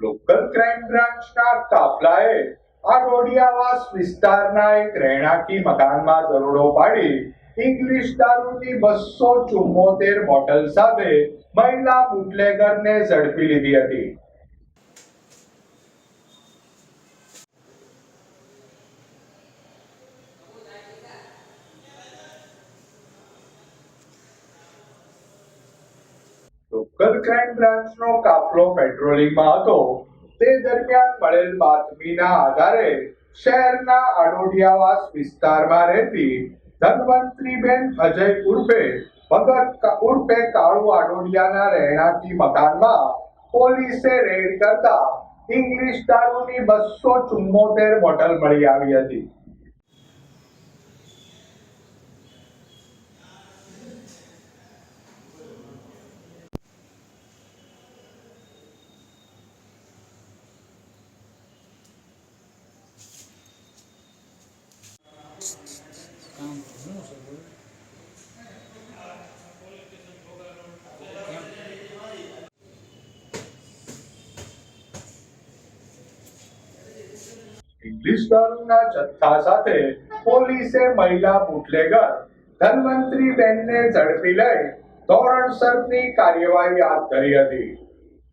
Local crime બ્રાન્ચના કાફલાએ આ ડોડિયાવાસ વિસ્તારના એક રહેણાંકી મકાનમાં દરોડો પાડી ઇંગ્લિશ દારૂની બસો ચુમ્મોતેર બોટલ સાથે મહિલા બુટલેગરને ઝડપી લીધી હતી. લોકલ ક્રાઇમ બ્રાન્ચનો કાફલો પેટ્રોલિંગમાં હતો. તે દરમિયાન મળેલ બાતમીના આધારે શહેરના આડોડિયાવાસ વિસ્તારમાં રહેતી ધનવંતરીબેન અજય ઉર્ફે ભગત ઉર્ફે કાળુ આડોડિયાના રહેણાંકી મકાનમાં પોલીસે રેડ કરતા ઇંગ્લિશ દારૂની બસો ચુમ્મોતેર બોટલ મળી આવી હતી. કામ શું છે ઇંગ્લિશ જથ્થા સાથે પોલીસે મહિલા બુટલેગર, ધનવંતરી બેનને ઝડપી લઈ ધોરણસરની કાર્યવાહી હાથ ધરી હતી.